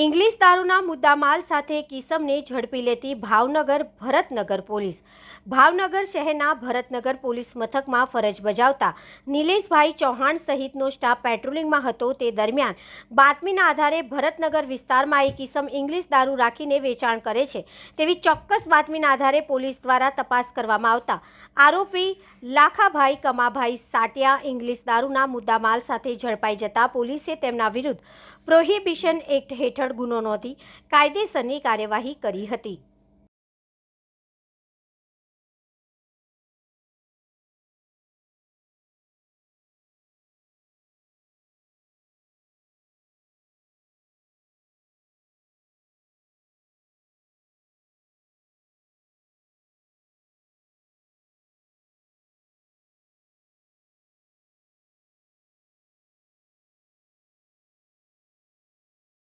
English દારૂના મુદ્દામાલ સાથે કિસમને ઝડપી લેતી ભાવનગર ભરતનગર પોલીસ. ભાવનગર શહેરના ભરતનગર પોલીસ મથકમાં ફરજ બજાવતા નિલેશભાઈ ચૌહાણ સહિતનો સ્ટાફ પેટ્રોલિંગમાં હતો. તે દરમિયાન બાતમીના આધારે ભરતનગર વિસ્તારમાં એક કિસમ ઇંગ્લિશ દારૂ રાખીને વેચાણ કરે છે તેવી ચોક્કસ બાતમીના આધારે પોલીસ દ્વારા તપાસ કરવામાં આવતા આરોપી લાખાભાઈ કમાભાઈ સાટિયા ઇંગ્લિશ દારૂના મુદ્દામાલ સાથે ઝડપાઈ જતા પોલીસે તેમના વિરુદ્ધ પ્રોહિબિશન એક્ટ હેઠળ ગુનો નોંધી કાયદેસરની કાર્યવાહી કરી હતી.